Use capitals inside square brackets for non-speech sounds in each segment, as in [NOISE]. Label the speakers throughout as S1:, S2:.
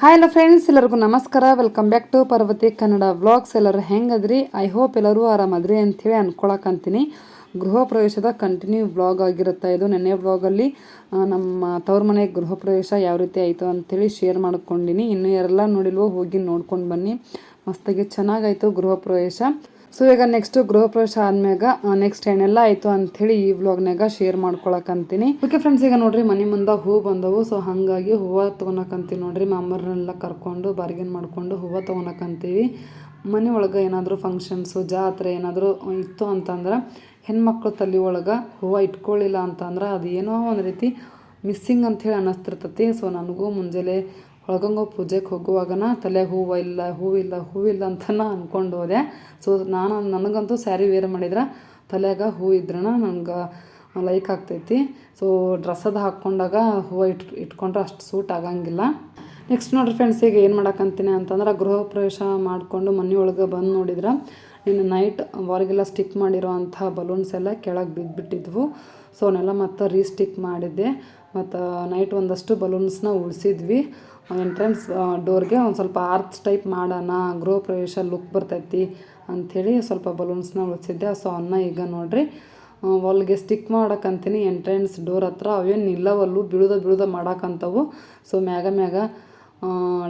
S1: Hi hello friends ಎಲ್ಲರಿಗೂ ನಮಸ್ಕಾರ. Welcome back to Parvati Kannada vlogs ಎಲ್ಲರೂ ಹೆಂಗದ್ರಿ? ಐ ಹೋಪ್ ಎಲ್ಲರೂ ಆರಾಮದ್ರಿ ಅಂಥೇಳಿ ಅನ್ಕೊಳಕಂತೀನಿ ಗೃಹ ಪ್ರವೇಶದ ಕಂಟಿನ್ಯೂ ವ್ಲಾಗ್ ಆಗಿರುತ್ತೆ ಇದು. ನೆನ್ನೆ ವ್ಲಾಗಲ್ಲಿ ನಮ್ಮ ತವ್ರ ಮನೆ ಗೃಹ ಪ್ರವೇಶ ಯಾವ ರೀತಿ ಆಯಿತು ಅಂಥೇಳಿ ಶೇರ್ ಮಾಡ್ಕೊಂಡಿನಿ. ಇನ್ನು ಯಾರೆಲ್ಲ ನೋಡಿಲ್ವೋ ಹೋಗಿ ನೋಡ್ಕೊಂಡು ಬನ್ನಿ. ಮಸ್ತಾಗಿ ಚೆನ್ನಾಗಾಯಿತು ಗೃಹ ಪ್ರವೇಶ. ಸೊ ಈಗ ನೆಕ್ಸ್ಟ್ ಗೃಹ ಪ್ರವೇಶ ಆದ್ಮ್ಯಾಗ ನೆಕ್ಸ್ಟ್ ಏನೆಲ್ಲ ಆಯ್ತು ಅಂಥೇಳಿ ಈ ವ್ಲಾಗ್ನಾಗ ಶೇರ್ ಮಾಡ್ಕೊಳಕಂತೀನಿ. ಓಕೆ ಫ್ರೆಂಡ್ಸ್ ಈಗ ನೋಡ್ರಿ ಮನೆ ಮುಂದೆ ಹೂ ಬಂದವು. ಸೊ ಹಾಗಾಗಿ ಹೂವು ತೊಗೊಳಕಂತೀವಿ ನೋಡ್ರಿ. ಮಾಮರನ್ನೆಲ್ಲ ಕರ್ಕೊಂಡು ಬಾರ್ಗೇನ್ ಮಾಡ್ಕೊಂಡು ಹೂವು ತೊಗೊಳಕಂತೀವಿ ಮನೆ ಒಳಗೆ ಏನಾದರೂ ಫಂಕ್ಷನ್ಸು ಜಾತ್ರೆ ಏನಾದರೂ ಇತ್ತು ಅಂತಂದ್ರೆ, ಹೆಣ್ಮಕ್ಳು ತಲೆ ಒಳಗೆ ಹೂವ ಇಟ್ಕೊಳ್ಳಿಲ್ಲ ಅಂತಂದ್ರೆ ಅದು ಏನೋ ಒಂದು ರೀತಿ ಮಿಸ್ಸಿಂಗ್ ಅಂಥೇಳಿ ಅನ್ನಿಸ್ತಿರ್ತತಿ ಸೊ ನನಗೂ ಮುಂಜಾನೆ ಒಳಗಂಗೋ ಪೂಜೆಗೆ ಹೋಗುವಾಗನ ತಲೆ ಹೂವು ಇಲ್ಲ ಹೂವಿಲ್ಲ ಹೂವಿಲ್ಲ ಅಂತ ನಾ ಅಂದ್ಕೊಂಡು ಹೋದೆ. ಸೊ ನಾನು ನನಗಂತೂ ಸ್ಯಾರಿ ವೇರ್ ಮಾಡಿದ್ರೆ ತಲೆಯಾಗ ಹೂ ಇದ್ರಣ ನನಗೆ ಲೈಕ್ ಆಗ್ತೈತಿ. ಸೊ ಡ್ರೆಸ್ಸದು ಹಾಕ್ಕೊಂಡಾಗ ಹೂವು ಇಟ್, ಇಟ್ಕೊಂಡ್ರೆ ಅಷ್ಟು ಸೂಟ್ ಆಗಂಗಿಲ್ಲ. ನೆಕ್ಸ್ಟ್ ನೋಡ್ರಿ ಫ್ರೆಂಡ್ಸ್ ಈಗ ಏನು ಮಾಡಕ್ಕಂತೀನಿ ಅಂತಂದ್ರೆ ಗೃಹ ಪ್ರವೇಶ ಮಾಡಿಕೊಂಡು ಮನೆಯೊಳಗೆ ಬಂದು ನೋಡಿದ್ರೆ ಇನ್ನು ನೈಟ್ ಹೊರಗೆಲ್ಲ ಸ್ಟಿಕ್ ಮಾಡಿರೋ ಅಂಥ ಬಲೂನ್ಸ್ ಎಲ್ಲ ಕೆಳಗೆ ಬಿದ್ದುಬಿಟ್ಟಿದ್ವು ಸೊ ಅವನ್ನೆಲ್ಲ ಮತ್ತೆ ರೀಸ್ಟಿಕ್ ಮಾಡಿದ್ದೆ. ಮತ್ತು ನೈಟ್ ಒಂದಷ್ಟು ಬಲೂನ್ಸ್ನ ಉಳಿಸಿದ್ವಿ. ಎಂಟ್ರೆನ್ಸ್ ಡೋರ್ಗೆ ಒಂದು ಸ್ವಲ್ಪ ಆರ್ಚ್ ಟೈಪ್ ಮಾಡೋಣ, ಗೃಹ ಪ್ರವೇಶ ಲುಕ್ ಬರ್ತೈತಿ ಅಂಥೇಳಿ ಸ್ವಲ್ಪ ಬಲೂನ್ಸ್ನ ಉಳಿಸಿದ್ದೆ. ಸೊ ಅವನ್ನ ಈಗ ನೋಡಿರಿ ಹೊಲ್ಗೆ ಸ್ಟಿಕ್ ಮಾಡೋಕ್ಕಂತೀನಿ ಎಂಟ್ರೆನ್ಸ್ ಡೋರ್ ಹತ್ರ ಅವೇನು ನಿಲ್ಲವಲ್ಲು ಬಿಳುದ ಬಿಳುದ ಮಾಡಕ್ಕಂತವು ಸೊ ಮ್ಯಾಗ ಮ್ಯಾಗ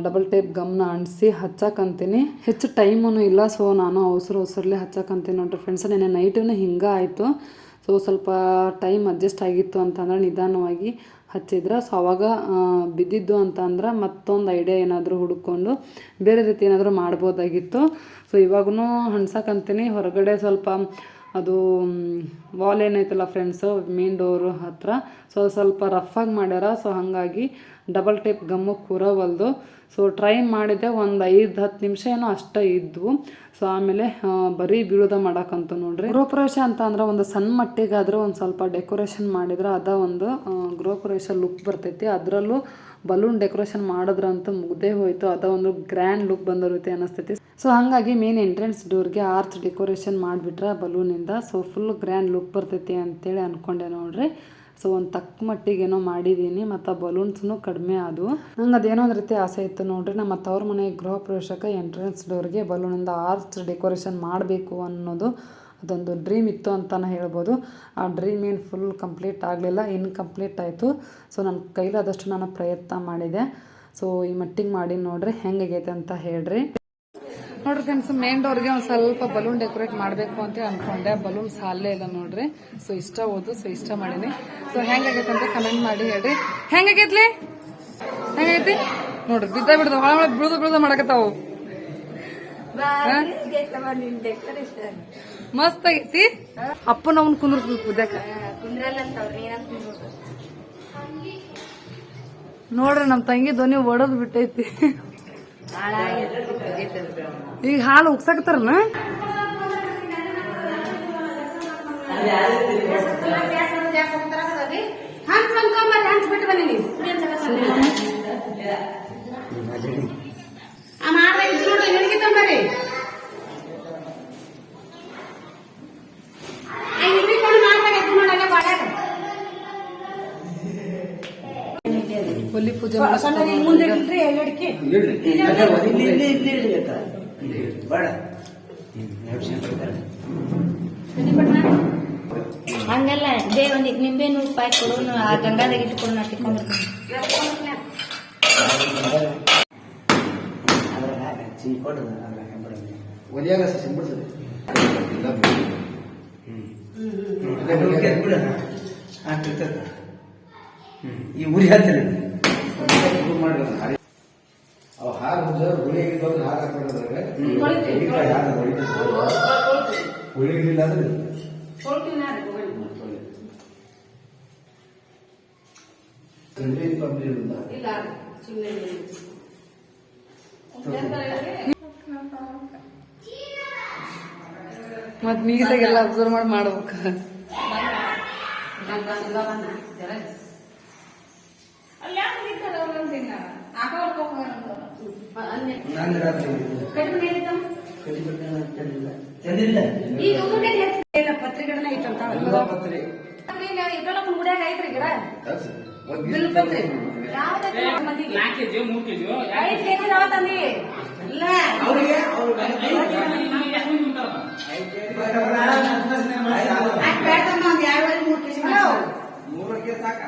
S1: ಡಬಲ್ ಟೇಪ್ ಗಮ್ನ ಅಂಟಿಸಿ ಹಚ್ಚಕ್ಕಂತೀನಿ ಹೆಚ್ಚು ಟೈಮೂ ಇಲ್ಲ. ಸೊ ನಾನು ಅವಸರು ಅವಸರಲ್ಲೇ ಹಚ್ಚಕ್ಕಂತೀನಿ ನೋಡ್ರಿ ಫ್ರೆಂಡ್ಸ್ ನೆನೆ ನೈಟೂ ಹಿಂಗೆ ಆಯಿತು. ಸೊ ಸ್ವಲ್ಪ ಟೈಮ್ ಅಡ್ಜಸ್ಟ್ ಆಗಿತ್ತು ಅಂತಂದ್ರೆ ನಿಧಾನವಾಗಿ ಹಚ್ಚಿದ್ರೆ. ಸೊ ಅವಾಗ ಬಿದ್ದಿದ್ದು ಅಂತ ಅಂದ್ರೆ ಮತ್ತೊಂದು ಐಡಿಯಾ ಏನಾದರೂ ಹುಡುಕೊಂಡು ಬೇರೆ ರೀತಿ ಏನಾದರೂ ಮಾಡ್ಬೋದಾಗಿತ್ತು. ಸೊ ಇವಾಗೂ ಹಣ್ಸಕ್ಕಂತೀನಿ ಹೊರಗಡೆ ಸ್ವಲ್ಪ ಅದು ವಾಲ್ ಏನೈತಲ್ಲ ಫ್ರೆಂಡ್ಸು ಮೇನ್ ಡೋರು ಹತ್ತಿರ ಸೊ ಸ್ವಲ್ಪ ರಫ್ ಆಗಿ ಮಾಡ್ಯಾರ. ಸೊ ಹಾಗಾಗಿ ಡಬಲ್ ಟೇಪ್ ಗಮ್ಮು ಕೂರವಲ್ದು ಸೊ ಟ್ರೈ ಮಾಡಿದೆ ಒಂದು ಐದು, ಹತ್ತು ನಿಮಿಷ ಏನೋ ಅಷ್ಟೇ ಇದ್ವು ಸೊ ಆಮೇಲೆ ಬರೀ ಬೀಳುದ ಮಾಡೋಕ್ಕಂತ ನೋಡ್ರಿ. ಗೃಹಪ್ರವೇಶ ಅಂತ ಅಂದ್ರೆ ಒಂದು ಸಣ್ಣ ಮಟ್ಟಿಗಾದರೂ ಒಂದು ಸ್ವಲ್ಪ ಡೆಕೋರೇಷನ್ ಮಾಡಿದ್ರೆ ಅದ ಒಂದು ಗೃಹಪ್ರವೇಶ ಲುಕ್ ಬರ್ತೈತಿ. ಅದರಲ್ಲೂ ಬಲೂನ್ ಡೆಕೋರೇಷನ್ ಮಾಡಿದ್ರಂತೂ ಮುಗ್ದೇ ಹೋಯ್ತು. ಅದ ಒಂದು ಗ್ರ್ಯಾಂಡ್ ಲುಕ್ ಬಂದಿರುತ್ತೆ ರೀತಿ ಅನಿಸ್ತೈತಿ ಸೊ ಹಾಗಾಗಿ ಮೇನ್ ಎಂಟ್ರೆನ್ಸ್ ಡೋರ್ಗೆ ಆರ್ಚ್ ಡೆಕೋರೇಷನ್ ಮಾಡಿಬಿಟ್ರೆ ಬಲೂನಿಂದ ಸೊ ಫುಲ್ ಗ್ರ್ಯಾಂಡ್ ಲುಕ್ ಬರ್ತೈತಿ ಅಂತೇಳಿ ಅಂದ್ಕೊಂಡೆ ನೋಡ್ರಿ. ಸೊ ಒಂದು ತಕ್ಕ ಮಟ್ಟಿಗೇನೋ ಮಾಡಿದ್ದೀನಿ ಮತ್ತು ಬಲೂನ್ಸ್ನು ಕಡಿಮೆ ಅದು ನಂಗೆ ಅದೇನೋ ಒಂದು ರೀತಿ ಆಸೆ ಇತ್ತು ನೋಡ್ರಿ ನಮ್ಮ ತವ್ರ ಮನೆ ಗೃಹ ಪ್ರವೇಶಕ ಎಂಟ್ರೆನ್ಸ್ ಡೋರ್ಗೆ ಬಲೂನಿಂದ ಆರ್ಚ್ ಡೆಕೋರೇಷನ್ ಮಾಡಬೇಕು ಅನ್ನೋದು ಅದೊಂದು ಡ್ರೀಮ್ ಇತ್ತು ಅಂತಲೇ ಹೇಳ್ಬೋದು. ಆ ಡ್ರೀಮ್ ಏನು ಫುಲ್ ಕಂಪ್ಲೀಟ್ ಆಗಲಿಲ್ಲ ಇನ್ಕಂಪ್ಲೀಟ್ ಆಯಿತು. ಸೊ ನನ್ನ ಕೈಲಾದಷ್ಟು ನಾನು ಪ್ರಯತ್ನ ಮಾಡಿದೆ. ಸೊ ಈ ಮಟ್ಟಿಗೆ ಮಾಡಿ ನೋಡ್ರಿ ಹೆಂಗಾಗೈತೆ ಅಂತ ಹೇಳ್ರಿ. ನೋಡ್ರಿ ಫ್ರೆಂಡ್ಸ್ ಮೇನ್ ಡೋರ್ಗೆ ಒಂದು ಸ್ವಲ್ಪ ಬಲೂನ್ ಡೆಕೋರೇಟ್ ಮಾಡಬೇಕು ಅಂತ ಅನ್ಕೊಂಡೆ. ಬಲೂನ್ಸ್ ಅಲ್ಲೇ ಇಲ್ಲ ನೋಡ್ರಿ. ಸೊ ಇಷ್ಟ ಓದು ಸೊ ಇಷ್ಟ ಮಾಡೀನಿ. ಸೊ ಹೆಂಗಾಗೈತೆ ಅಂತ ಕಮೆಂಟ್ ಮಾಡಿ ಹೇಳ್ರಿ. ಹೆಂಗಾಗೈತ್ಲಿ? ಹೆಂಗೈತಿ ನೋಡ್ರಿ ಬಿದ್ದ ಬಿಡ್ದು ಹೊಳ ಹೊಳ ಬಿಳ್ದು ಬೀಳ್ದು ಮಾಡಕತ್ತಾವು. ಮಸ್ತ್ ಆಗೈತಿ ಅಪ್ಪನ ಅವ್ನ ಕುಂದ್ರಸ್ಬೇಕು ನೋಡ್ರಿ ನಮ್ಮ ತಂಗಿ ಧ್ವನಿ ಒಡದ್ ಬಿಟ್ಟೈತಿ. ಈಗ ಹಾಲು ಉಗ್ಸಾಕತ್ತಾರನ? ಒಲಿ ಪೂಜೆ
S2: ಹಂಗಲ್ಲ ದೇ ನಿಂಬೆ ನಿಂಬೆನು ರೂಪಾಯಿ ಕೊಡು ಆ ಗಂಗಾದಾಗ ಇಟ್ಕೊಂಡು ನಾ ತಿಕ್ಕೊಂಡ್ಬರ್ತೀನಿ
S3: ಒಲಿಯಾಗ ಸಿಂಪಡಿಸದೆ ಈ ಉರಿ ಹತ್ತಿರ ಅವ ಹಾಲು ಹುಳಿಗೆ ಬಂದು ಹಾಲು ಹಾಕೊಂಡ್ರೆ ಹುಳಿಗಿಲ್ಲ ಅಂದ್ರೆ ಕಂಪ್ಲೀಟ್ ಕಂಪ್ಲೀಟ್ ಇಲ್ಲ
S1: ಮತ್ ನೀಟಾಗೆಲ್ಲ ಅಬ್ಸರ್ವ್ ಮಾಡಿ ಮಾಡ್ಬೇಕು.
S3: ನಾನು ರಾತ್ರಿ ಕಡಿಮೆ ತಂದಿಲ್ಲ
S2: ಈಗ ಊಟಕ್ಕೆ ಹೆಚ್ಚಿಲ್ಲಪ್ಪ
S4: ಪತ್ರಿ ಗಿಡನೇ ಐತಂತ
S3: ಪತ್ರಿ
S2: ಗುಡಿಯಾಗ ಐತ್ರಿ ಗಿಡ?
S4: ಬಿಲ್ ಪತ್ರಿ
S5: ಕೆಜಿ ಮೂರು ಕೆಜಿ
S2: ಐದ್ ಕೆಜಿ ನಾವ ತಂದಿ.
S4: ಇಲ್ಲ.
S3: ಅವ್ರಿಗೆ ಅವ್ರು
S4: ಅಷ್ಟ್ ಬೇಡಮ್ಮ ಒಂದ್ ಎರಡುವರೆ ಮೂರು ಕೆಜಿ
S3: ಮೂರಕ್ಕೆ ಸಾಕ?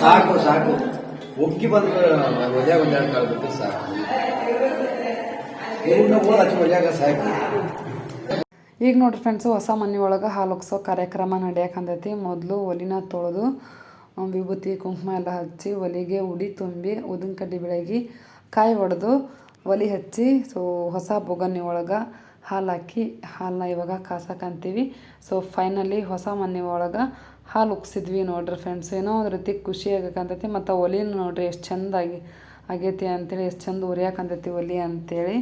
S3: ಸಾಕು ಸಾಕು. ಒಕ್ಕಿ ಸಾಕು.
S1: ಈಗ ನೋಡ್ರಿ ಫ್ರೆಂಡ್ಸು ಹೊಸ ಮನೆ ಒಳಗೆ ಹಾಲು ಒಗ್ಸೋ ಕಾರ್ಯಕ್ರಮ ನಡೆಯಕಂದೈತಿ ಮೊದಲು ಒಲಿನ ತೊಳೆದು ವಿಭೂತಿ ಕುಂಕುಮ ಎಲ್ಲ ಹಚ್ಚಿ ಒಲೆಗೆ ಉಡಿ ತುಂಬಿ ಉದಿನ ಕಡ್ಡಿ ಬೆಳಗಿ ಕಾಯಿ ಒಡೆದು ಒಲೆ ಹಚ್ಚಿ ಸೊ ಹೊಸ ಬೊಗನಿ ಒಳಗೆ ಹಾಲು ಹಾಕಿ ಹಾಲನ್ನ ಇವಾಗ ಕಾಸಕ್ಕಂತೀವಿ ಸೊ ಫೈನಲಿ ಹೊಸ ಮನೆ ಒಳಗೆ ಹಾಲು ಉಕ್ಸಿದ್ವಿ ನೋಡ್ರಿ ಫ್ರೆಂಡ್ಸ್ ಏನೋ ಒಂದು ರೀತಿ ಖುಷಿ ಆಗಕ್ಕಂತೈತಿ ಮತ್ತು ಒಲಿನ ನೋಡ್ರಿ ಎಷ್ಟು ಚೆಂದಾಗಿ ಆಗೈತಿ ಅಂಥೇಳಿ ಎಷ್ಟು ಚಂದ ಉರಿಯಾಕಂತೈತಿ ಒಲಿ ಅಂತೇಳಿ.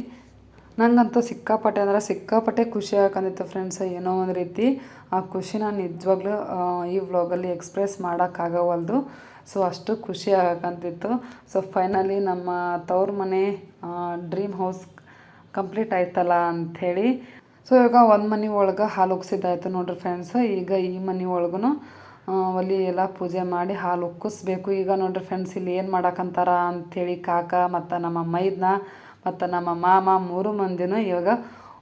S1: ನಂಗಂತೂ ಸಿಕ್ಕಾಪಟ್ಟೆ ಅಂದ್ರೆ ಸಿಕ್ಕಾಪಟ್ಟೆ ಖುಷಿ ಆಗಂದಿತ್ತು ಫ್ರೆಂಡ್ಸ್ ಏನೋ ಒಂದು ರೀತಿ ಆ ಖುಷಿನ ನಿಜವಾಗ್ಲೂ ಆ, ಈ ವ್ಲಾಗಲ್ಲಿ ಎಕ್ಸ್ಪ್ರೆಸ್ ಮಾಡೋಕ್ಕಾಗವಲ್ದು. ಸೊ ಅಷ್ಟು ಖುಷಿ ಆಗಕ್ಕಂತಿತ್ತು ಸೊ ಫೈನಲಿ ನಮ್ಮ ತವ್ರ ಮನೆ ಡ್ರೀಮ್ ಹೌಸ್ ಕಂಪ್ಲೀಟ್ ಆಯ್ತಲ್ಲ ಅಂಥೇಳಿ. ಸೊ ಇವಾಗ ಒಂದು ಮನೆ ಒಳಗೆ ಹಾಲು ಉಗ್ಸಿದ್ದಾಯ್ತು ನೋಡ್ರಿ ಫ್ರೆಂಡ್ಸ್ ಈಗ ಈ ಮನೆ ಒಳಗೂ ಒಲಿ ಎಲ್ಲ ಪೂಜೆ ಮಾಡಿ ಹಾಲು ಉಕ್ಕಿಸ್ಬೇಕು ಈಗ ನೋಡ್ರಿ ಫ್ರೆಂಡ್ಸ್ ಇಲ್ಲಿ ಏನು ಮಾಡಕ್ಕಂತಾರ ಅಂಥೇಳಿ ಕಾಕ ಮತ್ತು ನಮ್ಮ ಮೈದ್ನ ಮತ್ತು ನಮ್ಮ ಮಾಮ ಮೂರು ಮಂದಿನೂ ಇವಾಗ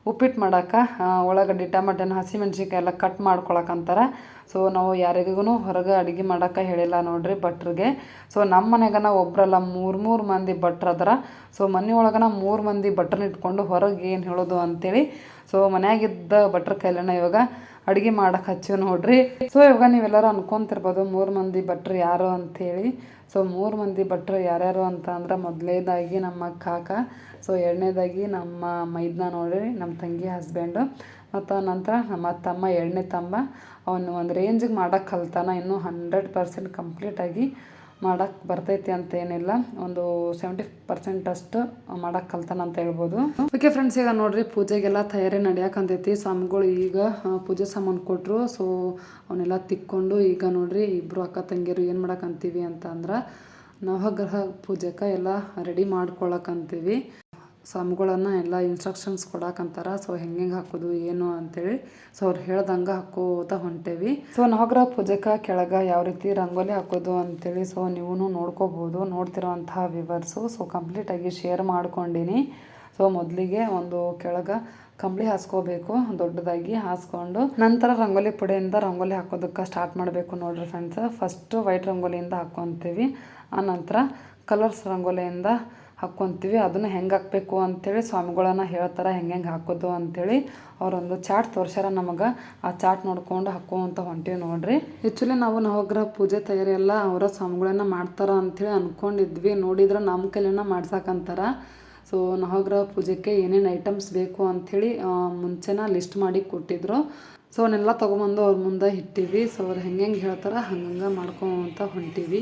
S1: ಉಪ್ಪಿಟ್ಟು ಮಾಡಕ್ಕೆ ಉಳ್ಳಾಗಡ್ಡಿ ಟಮಾಟೆನ ಹಸಿಮೆಣ್ಸಿನ್ಕಾಯಿ ಎಲ್ಲ ಕಟ್ ಮಾಡ್ಕೊಳಕ್ಕಂತಾರೆ ಸೊ ನಾವು ಯಾರಿಗೂ ಹೊರಗೆ ಅಡುಗೆ ಮಾಡಕ್ಕೆ ಹೇಳಿಲ್ಲ ನೋಡ್ರಿ ಭಟ್ರಿಗೆ. ಸೊ ನಮ್ಮ ಮನೆಗನ ಒಬ್ರಲ್ಲ ಮೂರು ಮೂರು ಮಂದಿ ಭಟ್ರು ಅದರ. ಸೊ ಮನೆ ಒಳಗನ ಮೂರು ಮಂದಿ ಭಟ್ರನ್ನ ಇಟ್ಕೊಂಡು ಹೊರಗೆ ಏನು ಹೇಳೋದು ಅಂತೇಳಿ. ಸೊ ಮನೆಯಾಗಿದ್ದ ಭಟ್ರ ಕೈಲನ ಇವಾಗ ಅಡುಗೆ ಮಾಡಕ್ಕೆ ಹಚ್ಚಿವ್ ನೋಡ್ರಿ. ಸೊ ಇವಾಗ ನೀವೆಲ್ಲರೂ ಅನ್ಕೊಂತಿರ್ಬೋದು ಮೂರು ಮಂದಿ ಭಟ್ರು ಯಾರು ಅಂಥೇಳಿ ಸೊ ಮೂರು ಮಂದಿ ಭಟ್ರು ಯಾರ್ಯಾರು ಅಂತ ಅಂದ್ರೆ ಮೊದಲೇದಾಗಿ ನಮ್ಮ ಕಾಕ ಸೊ ಎರಡನೇದಾಗಿ ನಮ್ಮ ಮೈದ್ನ ನೋಡ್ರಿ, ನಮ್ಮ ತಂಗಿ ಹಸ್ಬೆಂಡು ಮತ್ತು ನಂತರ ನಮ್ಮ ತಮ್ಮ ಎರಡನೇ ತಮ್ಮ. ಅವನು ಒಂದು ರೇಂಜಿಗೆ ಮಾಡೋಕ್ಕೆ ಕಲ್ತಾನ, ಇನ್ನೂ ಹಂಡ್ರೆಡ್ ಪರ್ಸೆಂಟ್ ಕಂಪ್ಲೀಟಾಗಿ ಮಾಡೋಕ್ಕೆ ಬರ್ತೈತಿ ಅಂತ ಏನಿಲ್ಲ. ಒಂದು ಸೆವೆಂಟಿ ಪರ್ಸೆಂಟ್ ಅಷ್ಟು ಮಾಡೋಕ್ಕೆ ಕಲ್ತಾನ ಅಂತ ಹೇಳ್ಬೋದು. ಓಕೆ ಫ್ರೆಂಡ್ಸ್ ಈಗ ನೋಡ್ರಿ ಪೂಜೆಗೆಲ್ಲ ತಯಾರಿ ನಡೆಯಕಂತೈತಿ. ಸ್ವಾಮಿಗಳು ಈಗ ಪೂಜೆ ಸಾಮಾನು ಕೊಟ್ಟರು ಸೊ ಅವನ್ನೆಲ್ಲ ತಿಕ್ಕೊಂಡು ಈಗ ನೋಡ್ರಿ ಇಬ್ಬರು ಅಕ್ಕ ತಂಗಿಯರು ಏನು ಮಾಡಕ್ಕಂತೀವಿ ಅಂತ ಅಂದ್ರೆ ನವಗ್ರಹ ಪೂಜೆಗೆ ಎಲ್ಲ ರೆಡಿ ಮಾಡ್ಕೊಳಕ್ಕಂತೀವಿ ಸ್ವಾಮಿಗಳನ್ನ ಎಲ್ಲ ಇನ್ಸ್ಟ್ರಕ್ಷನ್ಸ್ ಕೊಡಕ್ಕಂತಾರ ಸೊ ಹೆಂಗೆ ಹಾಕೋದು, ಏನು ಅಂತೇಳಿ ಸೊ ಅವ್ರು ಹೇಳ್ದಂಗೆ ಹಾಕೋತ ಹೊಂಟೇವಿ. ಸೊ ನವಗ್ರಹ ಪೂಜೆಗೆ ಕೆಳಗೆ ಯಾವ ರೀತಿ ರಂಗೋಲಿ ಹಾಕೋದು ಅಂತೇಳಿ ಸೊ ನೀವು ನೋಡ್ಕೋಬೋದು. ನೋಡ್ತಿರೋವಂತಹ ವಿವರ್ಸು ಸೊ ಕಂಪ್ಲೀಟಾಗಿ ಶೇರ್ ಮಾಡ್ಕೊಂಡಿನಿ. ಸೊ ಮೊದಲಿಗೆ ಒಂದು ಕೆಳಗೆ ಕಂಬಳಿ ಹಾಸ್ಕೋಬೇಕು, ದೊಡ್ಡದಾಗಿ ಹಾಸ್ಕೊಂಡು ನಂತರ ರಂಗೋಲಿ ಪುಡಿಯಿಂದ ರಂಗೋಲಿ ಹಾಕೋದಕ್ಕೆ ಸ್ಟಾರ್ಟ್ ಮಾಡಬೇಕು ನೋಡ್ರಿ ಫ್ರೆಂಡ್ಸ್ ಫಸ್ಟು ವೈಟ್ ರಂಗೋಲಿಯಿಂದ ಹಾಕ್ಕೊತೀವಿ ನಂತರ ಕಲರ್ಸ್ ರಂಗೋಲಿಯಿಂದ ಹಾಕ್ಕೊತೀವಿ. ಅದನ್ನು ಹೆಂಗೆ ಹಾಕಬೇಕು ಅಂಥೇಳಿ ಸ್ವಾಮಿಗಳನ್ನ ಹೇಳ್ತಾರೆ, ಹೆಂಗೆ ಹೆಂಗೆ ಹಾಕೋದು ಅಂಥೇಳಿ ಅವರೊಂದು ಚಾಟ್ ತೋರ್ಸ್ಯಾರ ನಮಗೆ. ಆ ಚಾಟ್ ನೋಡ್ಕೊಂಡು ಹಾಕೋವಂತ ಹೊಂಟೀವಿ ನೋಡ್ರಿ. ಆ್ಯಕ್ಚುಲಿ ನಾವು ನವಗ್ರಹ ಪೂಜೆ ತಯಾರಿ ಎಲ್ಲ ಅವರ ಸ್ವಾಮಿಗಳನ್ನ ಮಾಡ್ತಾರ ಅಂಥೇಳಿ ಅಂದ್ಕೊಂಡಿದ್ವಿ ನೋಡಿದ್ರೆ ನಮ್ಮ ಕೈಲೇನ ಮಾಡ್ಸಕ್ಕಂತಾರ ಸೊ ನವಗ್ರಹ ಪೂಜೆಗೆ ಏನೇನು ಐಟಮ್ಸ್ ಬೇಕು ಅಂಥೇಳಿ ಮುಂಚೆನ ಲಿಸ್ಟ್ ಮಾಡಿ ಕೊಟ್ಟಿದ್ರು. ಸೊ ಅವನ್ನೆಲ್ಲ ತೊಗೊಂಬಂದು ಅವ್ರ ಮುಂದೆ ಇಟ್ಟಿವಿ. ಸೊ ಅವ್ರು ಹೆಂಗೆ ಹೆಂಗೆ ಹೇಳ್ತಾರೆ ಹಂಗಂಗೆ ಮಾಡ್ಕೊಂತ ಹೊಂಟೀವಿ.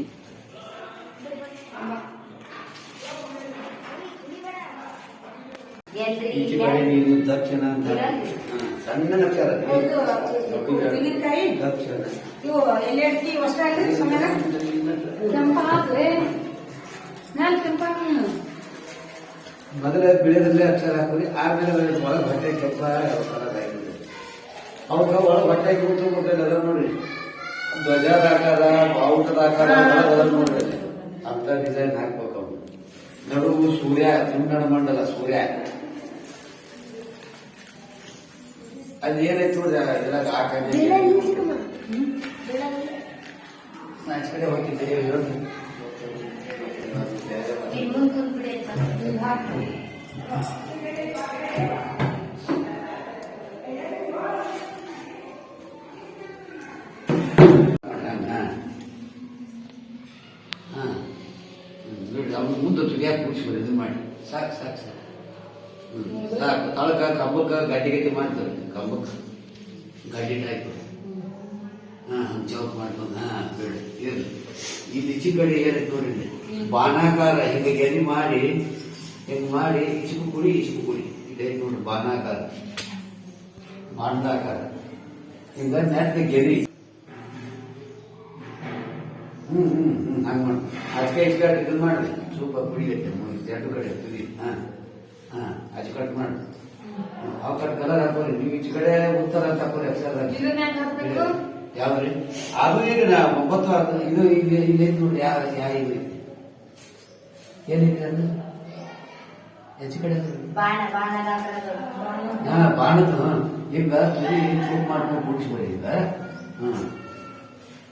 S3: ಈಚೆ ಕಡೆ ದಕ್ಷಿಣ ಅಂತ. ಸಣ್ಣ ಅಕ್ಷರ ದಕ್ಷಿಣ.
S4: ಇವು
S3: ಮೊದಲೇ ಬಿಳಿಯದಲ್ಲೇ ಅಕ್ಷರ ಹಾಕೋರಿ ಆಮೇಲೆ ಒಳಗೆ ಬಟ್ಟೆ ಕೆಂಪ ಅವ್ರ ಒಳಗೆ ಬಟ್ಟೆ ಕೂತು ಕೊಟ್ಟಿಲ್ಲ ಅದ ನೋಡ್ರಿ ಧ್ವಜದ ಆಕಾರ ಬಾವುಟದ ಆಕಾರ ನೋಡ್ರಿ. ಅಂತ ಡಿಸೈನ್ ಹಾಕ್ಬೇಕು ಅವ್ರು. ನಡುವು ಸೂರ್ಯ ತುಂಡಣ ಮಂಡಲ ಸೂರ್ಯ. ಅಲ್ಲಿ ಏನೈತಿ ನೋಡ್ರಿ ಇದ್ರಾಗ ಹಾಕಿ ನಾಚ್ ಕಡೆ ಹೋಗಿದ್ದೆ
S2: ಮುಂದ್
S3: ತುದಿಯಾಗಿ ಕೂಡಿಸ್ಬಿಡಿ ಇದು ಮಾಡಿ? ಸಾಕು ಸಾಕು ಸಾಕು. ಸಾಕು. ತಳಕ ಕಬ್ಬಕ್ಕ ಗಟ್ಟಿ ಗಟ್ಟಿ ಮಾಡ್ತಾರೆ. ಕಂಬಕ್ಕೆ ಗಾಡಿ ಟೈಪ್ ಹಾ ಚೌಕ್ ಮಾಡ್ಕೊಂಡು ಹಾಂ ಬೇಡ. ಇರಲಿ ಇಲ್ಲಿ ಈಚೆ ಕಡೆ ನೋಡಿ ಇಲ್ಲಿ. ಬಾನಾಕಾರ ಹಿಂಗೆ ಗೆರಿ ಮಾಡಿ ಹಿಂಗೆ ಮಾಡಿ ಇಸುಕು ಕುಡಿ ಇಸುಕು ಕುಡಿ. ಇದೆ ನೋಡಿ ಬಾನಾಕಾರ. ಬಾಣದಾಕಾರ ಹಿಂಗ ನೆಟ್ ಗೆರಿ. ಹ್ಞೂ ಹ್ಞೂ ಹ್ಞೂ ಹಂಗೆ ಮಾಡಿ. ಆಚೆ ಇಷ್ಟು ಇದನ್ನ ಮಾಡಿ ಸ್ವಲ್ಪ ಕುಡಿಯತ್ತೆ ಎರಡು ಕಡೆ ತುದಿ ಹಾ ಹಾ ಅಚ್ಚು ಕಟ್ ಮಾಡಿ ಅವ್ ಕಡೆ ಕಲರ್ ಹಾಕೋರಿ. ನೀವು ಈಚೆ ಕಡೆ ಉತ್ತರ ಅಂತ ಹಾಕೋರಿ ಅಕ್ಷರ? ಯಾವ್ರಿ ಅದು ಈಗ ಒಂಬತ್ತು ಆಗ್ತದೆ ಇದು ಇಲ್ಲಿ ಇಲ್ಲಿ ನೋಡಿ ಯಾವ ಯಾವ ಇದು ಏನಿದೆ ಅದು? ಹೆಚ್ಚು ಕಡೆ ಹಾ ಬಾಣದ ಈಗ ತುದಿ ಚೂಪ್ ಮಾಡ್ಕೊಂಡು ಮುಗಿಸ್ಬಿಡಿ ಈಗ. ಹಾ.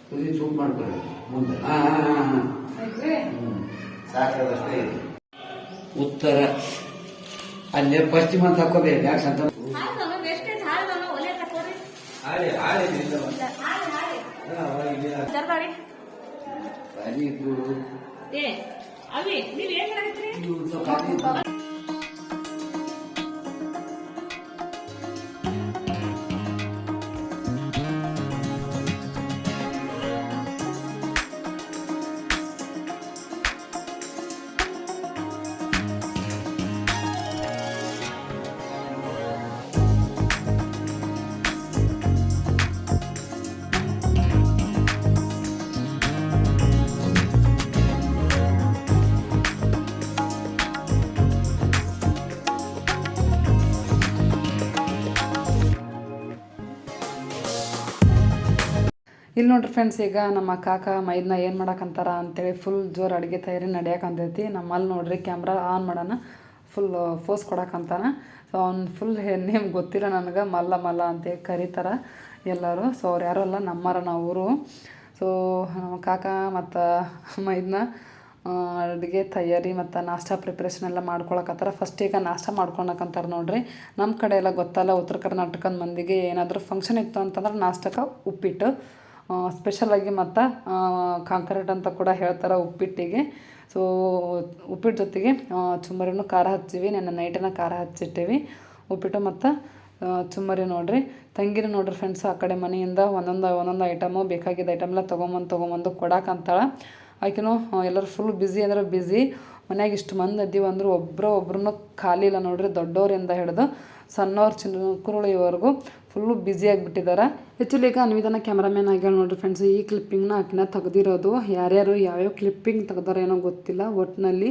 S3: ತುದಿ ಚೂಪ್ ಮಾಡ್ಕೊಳ್ಳಿ. ಮುಂದೆ. ಹಾ ಹಾ ಹಾ ಹಾ.
S4: ಆಯ್ತ್ರಿ?
S3: ಹ್ಮ್. ಸಾಕಾದಷ್ಟೇ ಇದೆ. ಉತ್ತರ. ಅಲ್ಲೇ ಪಶ್ಚಿಮ ಅಂತ ಹಾಕೋಬೇಕು ಯಾಕೆ ಅಂತ
S2: ವೇಸ್ಟೇಜ್ ಹಾಳ್ದವ ಒಲೆ
S1: ಇಲ್ಲಿ ನೋಡ್ರಿ ಫ್ರೆಂಡ್ಸ್ ಈಗ ನಮ್ಮ ಕಾಕ, ಮೈದ್ನ ಏನು ಮಾಡಕ್ಕಂತಾರ ಅಂತೇಳಿ ಫುಲ್ ಜೋರು ಅಡುಗೆ ತಯಾರಿ ನಡೆಯಕ್ಕಂತೈತಿ ನಮ್ಮಲ್ಲಿ ನೋಡ್ರಿ ಕ್ಯಾಮ್ರಾ ಆನ್ ಮಾಡೋಣ ಫುಲ್ ಫೋಸ್ ಕೊಡಕ್ಕಂತಾನೆ ಸೊ ಅವ್ನು ಫುಲ್ ನೇಮ್ ಗೊತ್ತಿಲ್ಲ ನನಗೆ, ಮಲ್ಲ ಮಲ್ಲ ಅಂತೇಳಿ ಕರೀತಾರ ಎಲ್ಲರೂ. ಸೊ ಅವ್ರು ಯಾರೂ ಅಲ್ಲ, ನಮ್ಮರ ನಾವು ಸೊ ನಮ್ಮ ಕಾಕ ಮತ್ತು [LAUGHS] ಮೈದ್ನ ಅಡುಗೆ ತಯಾರಿ ಮತ್ತು ನಾಷ್ಟ ಪ್ರಿಪ್ರೇಷನ್ ಎಲ್ಲ ಮಾಡ್ಕೊಳಕತ್ತಾರ. ಫಸ್ಟ್ ಈಗ ನಾಷ್ಟ ಮಾಡ್ಕೊಳಕಂತಾರೆ ನೋಡ್ರಿ. ನಮ್ಮ ಕಡೆ ಎಲ್ಲ ಗೊತ್ತಲ್ಲ, ಉತ್ತರ ಕರ್ನಾಟಕದ ಮಂದಿಗೆ ಏನಾದರೂ ಫಂಕ್ಷನ್ ಇತ್ತು ಅಂತಂದ್ರೆ ನಾಷ್ಟಕ್ಕೆ ಉಪ್ಪಿಟ್ಟು. ಸ್ಪೆಷಲಾಗಿ ಮತ್ತು ಕಾಂಕ್ರೀಟ್ ಅಂತ ಕೂಡ ಹೇಳ್ತಾರೆ ಉಪ್ಪಿಟ್ಟಿಗೆ. ಸೊ ಉಪ್ಪಿಟ್ಟು ಜೊತೆಗೆ ಚುಮ್ಮರಿನೂ ಖಾರ ಹಚ್ಚಿವಿ ನಾನು ನೈಟನ್ನ ಖಾರ ಹಚ್ಚಿಟ್ಟೇವಿ. ಉಪ್ಪಿಟ್ಟು ಮತ್ತು ಚುಮ್ಮರಿ ನೋಡ್ರಿ. ತಂಗಿನ ನೋಡ್ರಿ ಫ್ರೆಂಡ್ಸ್ ಆ ಕಡೆ ಮನೆಯಿಂದ ಒಂದೊಂದು ಒಂದೊಂದು ಐಟಮು ಬೇಕಾಗಿದ್ದ ಐಟಮ್ಲ ತೊಗೊಂಬಂದು ತೊಗೊಂಬಂದು ಅಂತಾಳ. ಆಕೆನೂ ಎಲ್ಲರೂ ಫುಲ್ ಬ್ಯುಸಿ ಅಂದ್ರೆ ಬ್ಯುಸಿ ಮನ್ಯಾಗ ಇಷ್ಟು ಮಂದಿ ಅದ್ದೀವಿ ಅಂದ್ರೆ ಒಬ್ಬರು ಒಬ್ರು ಖಾಲಿ ಇಲ್ಲ ನೋಡ್ರಿ ದೊಡ್ಡವರಿಂದ ಹಿಡಿದು ಸಣ್ಣವ್ರ ಚಿನ್ನಕುರುಳಿವರೆಗೂ ಫುಲ್ಲು ಬ್ಯುಸಿ ಆಗಿಬಿಟ್ಟಿದ್ದಾರೆ ಆ್ಯಕ್ಚುಲಿ ಈಗ ಅನ್ವಿಧಾನ ಕ್ಯಾಮ್ರಾಮ್ಯಾನ್ ಆಗ್ಯಾಳ ನೋಡ್ರಿ ಫ್ರೆಂಡ್ಸ್ ಈ ಕ್ಲಿಪ್ಪಿಂಗ್ನ ಆಕಿನ ತೆಗೆದಿರೋದು. ಯಾರ್ಯಾರು ಯಾವ್ಯಾವ ಕ್ಲಿಪ್ಪಿಂಗ್ ತೆಗ್ದಾರೇನೋ ಗೊತ್ತಿಲ್ಲ. ಒಟ್ಟಿನಲ್ಲಿ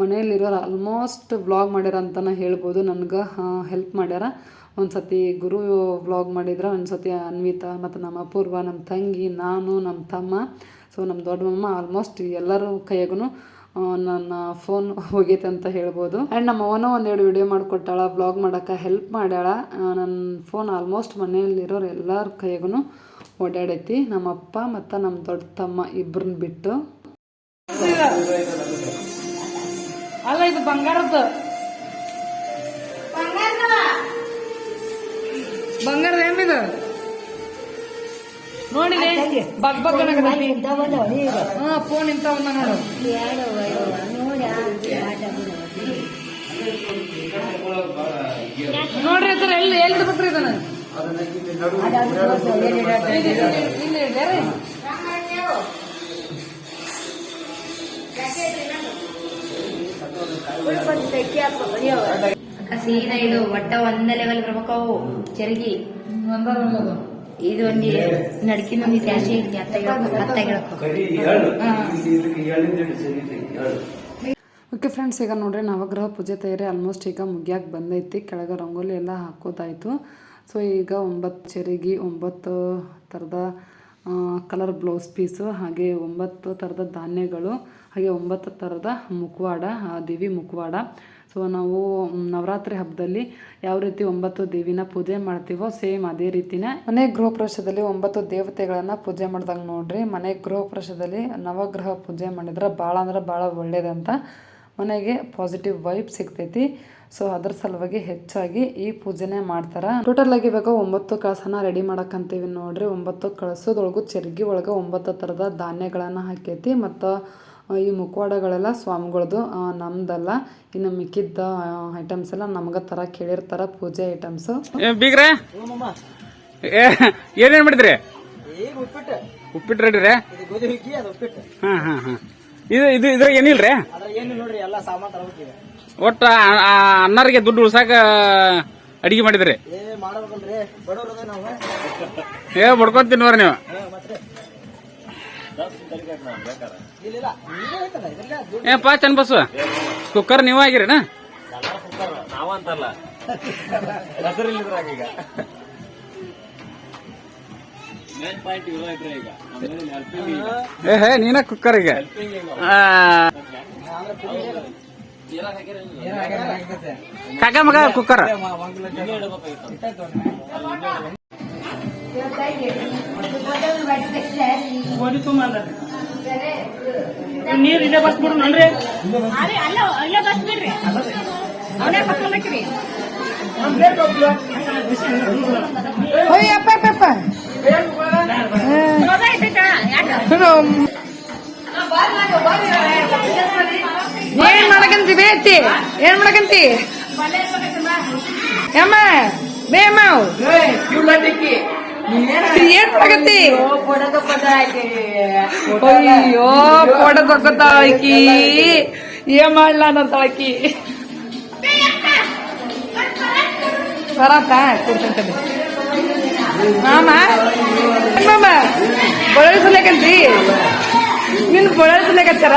S1: ಮನೆಯಲ್ಲಿರೋರು ಆಲ್ಮೋಸ್ಟ್ ವ್ಲಾಗ್ ಮಾಡ್ಯಾರ ಅಂತಲೇ ಹೇಳ್ಬೋದು. ನನಗೆ ಹೆಲ್ಪ್ ಮಾಡ್ಯಾರ. ಒಂದು ಸತಿ ಗುರು ವ್ಲಾಗ್ ಮಾಡಿದ್ರೆ ಒಂದು ಸತಿ ಅನ್ವಿತಾ ಮತ್ತು ನಮ್ಮ ಅಪೂರ್ವ ನಮ್ಮ ತಂಗಿ, ನಾನು ನಮ್ಮ ತಮ್ಮ. ಸೊ ನಮ್ಮ ದೊಡ್ಡ ಮಮ್ಮ ಆಲ್ಮೋಸ್ಟ್ ಎಲ್ಲರೂ ಕೈಯಾಗೂ ನನ್ನ ಫೋನ್ ಹೋಗೈತೆ ಅಂತ ಹೇಳ್ಬೋದು. ಆ್ಯಂಡ್ ನಮ್ಮ ಅವನ ಒಂದೆರಡು ವಿಡಿಯೋ ಮಾಡಿಕೊಟ್ಟಾಳ ಬ್ಲಾಗ್ ಮಾಡೋಕ್ಕೆ ಹೆಲ್ಪ್ ಮಾಡ್ಯಾಳ. ನನ್ನ ಫೋನ್ ಆಲ್ಮೋಸ್ಟ್ ಮನೆಯಲ್ಲಿರೋರು ಎಲ್ಲರ ಕೈಗೂ ಓಡಾಡೈತಿ. ನಮ್ಮ ಅಪ್ಪ ಮತ್ತು ನಮ್ಮ ದೊಡ್ಡ ತಮ್ಮ ಇಬ್ಬರನ್ನ ಬಿಟ್ಟು.
S4: ಅಲ್ಲ, ಇದು ಬಂಗಾರದ್ದು. ಬಂಗಾರದ ಏನಿದು? ನೋಡಿದೆ. ಬಗ್ ಬಗ್ ಹಾ ಫೋನ್ ಇಂಥವ್ ನೋಡು ನೋಡ್ರಿ ಸರ್ ಎಲ್ಲಿ ಎಲ್ಲಿ ಬಿಟ್ರಿ ಇದನ್ನ? ಇಲ್ಲಿ ಬೇರೆ
S2: ಅಕ್ಕ ಸೀದಾ ಇದು ಒಟ್ಟ ಒಂದ ಲೆವೆಲ್ ಬರ್ಬೇಕು ಅವು. ಚರಗಿ.
S4: ಒಳ್ಳೇದು
S2: ಇದು ಒಂದು ನಡ್ಕಿನ ಐತಿ
S3: ಹೇಳು.
S1: ಓಕೆ ಫ್ರೆಂಡ್ಸ್ ಈಗ ನೋಡ್ರಿ ನವಗ್ರಹ ಪೂಜೆ ತಯಾರಿ ಆಲ್ಮೋಸ್ಟ್ ಈಗ ಮುಗಿಯಾಕೆ ಬಂದೈತಿ. ಕೆಳಗೆ ರಂಗೋಲಿ ಎಲ್ಲ ಹಾಕೋದಾಯಿತು. ಸೊ ಈಗ ಒಂಬತ್ತು ಚೆರಿಗೆ ಒಂಬತ್ತು ಥರದ ಕಲರ್ ಬ್ಲೌಸ್ ಪೀಸು ಹಾಗೆ ಒಂಬತ್ತು ಥರದ ಧಾನ್ಯಗಳು ಹಾಗೆ ಒಂಬತ್ತು ಥರದ ಮುಖವಾಡ ಆ ದೇವಿ ಮುಖವಾಡ. ಸೊ ನಾವು ನವರಾತ್ರಿ ಹಬ್ಬದಲ್ಲಿ ಯಾವ ರೀತಿ ಒಂಬತ್ತು ದೇವಿನ ಪೂಜೆ ಮಾಡ್ತೀವೋ ಸೇಮ್ ಅದೇ ರೀತಿನೇ. ಮನೆ ಗೃಹಪ್ರವೇಶದಲ್ಲಿ ಒಂಬತ್ತು ದೇವತೆಗಳನ್ನು ಪೂಜೆ ಮಾಡ್ದಂಗೆ ನೋಡ್ರಿ, ಮನೆ ಗೃಹಪ್ರವೇಶದಲ್ಲಿ ನವಗ್ರಹ ಪೂಜೆ ಮಾಡಿದ್ರೆ ಭಾಳ ಅಂದ್ರೆ ಭಾಳ ಒಳ್ಳೇದಂತ ಮನೆಗೆ ಪಾಸಿಟಿವ್ ವೈಬ್ ಸಿಗ್ತೈತಿ. ಸೊ ಅದ್ರ ಸಲುವಾಗಿ ಹೆಚ್ಚಾಗಿ ಈ ಪೂಜೆನೆ ಮಾಡ್ತಾರ. ಟೋಟಲ್ ಆಗಿ ಇವಾಗ ಒಂಬತ್ತು ಕಳಸನ ರೆಡಿ ಮಾಡಕ್ಕಂತೀವಿ ನೋಡ್ರಿ. ಒಂಬತ್ತು ಕಳಸದೊಳಗು ಚೆರ್ಗಿ ಒಳಗೆ ಒಂಬತ್ತು ಥರದ ಧಾನ್ಯಗಳನ್ನು ಹಾಕೈತಿ. ಮತ್ತು ಈ ಮುಖವಾಡಗಳೆಲ್ಲ ಸ್ವಾಮಿಗಳದು ನಮ್ದಲ್ಲ ಇನ್ನು ಮಿಕ್ಕಿದ್ದ ಐಟಮ್ಸ್ ಎಲ್ಲ ನಮ್ಗೆ ತರ ಕೇಳಿರ್ತಾರ ಪೂಜೆ ಐಟಮ್ಸು
S5: ಬೀಗ್ರೆ? ಏನೇನು ಮಾಡಿದ್ರಿ? ಉಪ್ಪಿಟ್ಟು? ರೆಡಿ ರೀ?
S6: ಹಾಂ ಹಾಂ
S5: ಹಾ ಹಾ ಹಾ. ಇದು ಇದು ಇದ್ರ ಏನಿಲ್ರಿ
S6: ರೀ ಏನು ನೋಡ್ರಿ ಎಲ್ಲಾ ಸಾಮಾನ್ ತರಬೇಕಿದೆ.
S5: ಒಟ್ಟ ಅಣ್ಣರಿಗೆ ದುಡ್ಡು ಉಳ್ಸಾಕ ಅಡಿಗೆ ಮಾಡಿದ್ರಿ?
S6: ಏ ಮಾಡ್ಬೇಕಲ್ರಿ. ಬಡವ್ರದ ನಾವು.
S5: ಏ ಬಡ್ಕೊಂಡ್ ತಿನ್ವರ್ ನೀವು. ಏ, ಪಾ ಚನ್ ಬಸ್ಸು ಕುಕ್ಕರ್ ನೀವ ಆಗಿರೇನ
S7: ನಾವಂತಲ್ಲ.
S5: ಏ ಹೇ ನೀನ ಕುಕ್ಕರ್ ಈಗ ಕಾಕ ಮಗ ಕುಕ್ಕರ್
S7: ಇಡ್ಬೇಕಾಗಿತ್ತು.
S4: ನೀರ್ ಇಲ್ಲೇ ಬಸ್ ಬಿಡ್ರಿ ನೋಡ್ರಿ
S2: ಅಲ್ಲ ಅಲ್ಲ ಅಲ್ಲೇ ಬಸ್ ಬಿಡ್ರಿ. ಅವನೇ
S1: ಬಸ್ಕೊಂಡ್ರಿ ಅಪ್ಪ ಅಪ್ಪ ಏನ್ ಮಾಡಕಂತಿ ಬೇತಿ? ಏನ್ ಮಾಡಕಂತಿ? ಯಮ್ಮ ಬೇಮ ಏನ್ ಮಾಡಕಂತಿ ಅಯ್ಯೋ ಕೊಡ ದೊಡ್ಡತಾಳಕಿ ಏನ್ ಮಾಡ್ಲ ನಂತಾಳಕಿ ಬರತ್ತ? ಕೊಡ್ತಂತಲ್ಲಿ ಮಾಮ, ಏನ್ ಮಾಮ? ಬಳಸಲೇಕಂತಿ ನಿನ್ ಬಳಸಲೇಕತ್ತಾರ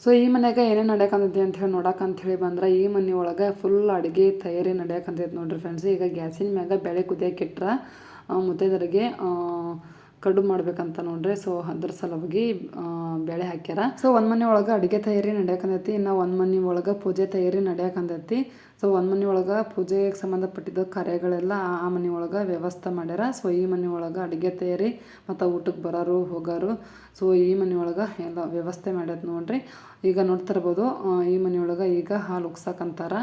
S1: ಸೊ ಈ ಮನ್ಯಾಗ ಏನೇನು ನಡೆಯಕಂತೈತಿ ಅಂತ ಹೇಳಿ ನೋಡಕ್ಕೆ ಅಂತ ಹೇಳಿ ಬಂದ್ರೆ, ಈ ಮನೆ ಒಳಗೆ ಫುಲ್ ಅಡುಗೆ ತಯಾರಿ ನಡೆಯಕಂತೈತಿ ನೋಡ್ರಿ ಫ್ರೆಂಡ್ಸ್ ಈಗ ಗ್ಯಾಸಿನ ಮ್ಯಾಗ ಬೆಳೆ ಕುದಿಯಕ್ಕೆ ಇಟ್ರ ಮುತ್ತೈದರಿಗೆ ಕಡುಬು ಮಾಡ್ಬೇಕಂತ ನೋಡ್ರಿ ಸೊ ಅದ್ರ ಸಲುವಾಗಿ ಬೇಳೆ ಹಾಕ್ಯಾರ. ಸೊ ಒಂದ್ ಮನೆ ಒಳಗೆ ಅಡುಗೆ ತಯಾರಿ ನಡೆಯಕಂದೈತಿ ಇನ್ನ ಒಂದ್ ಮನೆ ಒಳಗೆ ಪೂಜೆ ತಯಾರಿ ನಡೆಯಕಂದೈತಿ ಸೊ ಒಂದ್ ಮನೆ ಒಳಗೆ ಪೂಜೆಗೆ ಸಂಬಂಧಪಟ್ಟಿದ್ದ ಕಾರ್ಯಗಳೆಲ್ಲ ಆ- ಮನೆ ಒಳಗೆ ವ್ಯವಸ್ಥೆ ಮಾಡ್ಯಾರ. ಸೊ ಈ ಮನೆ ಒಳಗೆ ಅಡುಗೆ ತಯಾರಿ ಮತ್ತು ಊಟಕ್ಕೆ ಬರೋರು, ಹೋಗೋರು ಸೊ ಈ ಮನೆ ಒಳಗೆ ಎಲ್ಲ ವ್ಯವಸ್ಥೆ ಮಾಡ್ಯದ ನೋಡ್ರಿ. ಈಗ ನೋಡ್ತಾ ಈ ಮನೆ ಒಳಗೆ ಈಗ ಹಾಲು ಉಗ್ಸಕ್ಕಂತಾರ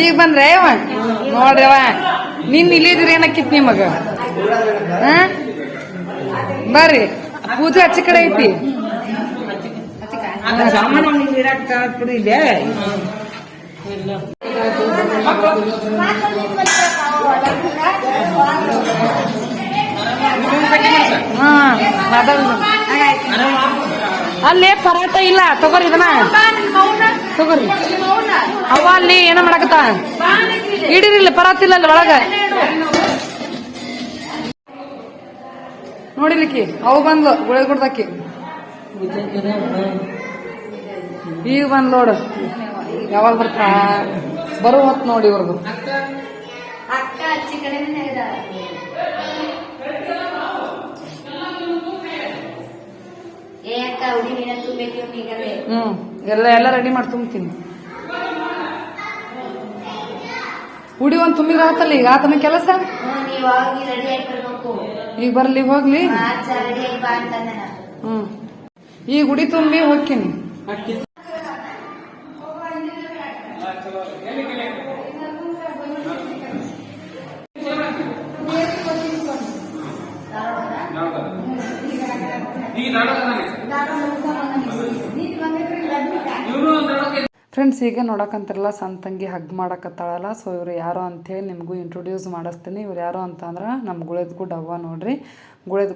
S1: ಈಗ ಬಂದ್ರೆ ಅವ? ನೋಡ್ರಿ ಅವ. ನಿನ್ ಇಲ್ಲಿದ್ರಿ ಏನಕ್ಕಿತ್ ನಿಮಗ? ಬರ್ರಿ. ಪೂಜೆ ಹಚ್ಚಿ ಕಡೆ ಐತಿ. ಅಲ್ಲಿ ಪರಾಟ ಇಲ್ಲ ತಗೋರಿ ಇದನ್ನ. ತಗೋರಿ ಅವ ಅಲ್ಲಿ ಏನ ಮಾಡಕತ್ತ? ಇಡಿರಿಲ್ಲ ಪರತಿಲ್ಲ ಅಲ್ಲಿ ಒಳಗ. ನೋಡಿಲಿಕ್ಕಿ ಅವು ಬಂದ್ಲು ಗುಳೆ ಗುಡ್ದಕ್ಕಿ. ಈಗ ಬಂದ್ ನೋಡು ಯಾವಾಗ ಬರ್ತಾ? ಬರೋ ಹೊತ್ತು ನೋಡಿ
S2: ಇವ್ರದು.
S1: ಹ್ಮ್. ಎಲ್ಲ ಎಲ್ಲ ರೆಡಿ ಮಾಡಿ ತುಂಬ್ತೀನಿ. ಉಡಿ ಒಂದ್ ತುಂಬಿದ್ರೆ ಆತಲ್ಲ ಈಗ ಆತನ ಕೆಲಸ? ಈಗ ಬರ್ಲಿ ಹೋಗ್ಲಿ. ಹ್ಮ್. ಈಗ ಉಡಿ ತುಂಬಿ ಹೋಗ್ತೀನಿ. ಫ್ರೆಂಡ್ಸ್ ಈಗ ನೋಡಕಂತಿರಲ್ಲ ಸಣ್ಣ ತಂಗಿ ಹಗ್ ಮಾಡಕತ್ತಾಳಲ್ಲ. ಸೊ ಇವರು ಯಾರು ಅಂತೇಳಿ ನಿಮಗೂ ಇಂಟ್ರೊಡ್ಯೂಸ್ ಮಾಡಿಸ್ತೀನಿ. ಇವ್ರು ಯಾರು ಅಂತಂದ್ರೆ ನಮ್ಮ ಗುಳೆದ್ ಗುಡ್ಡವ್ವ ನೋಡ್ರಿ. ಗುಳೆದ್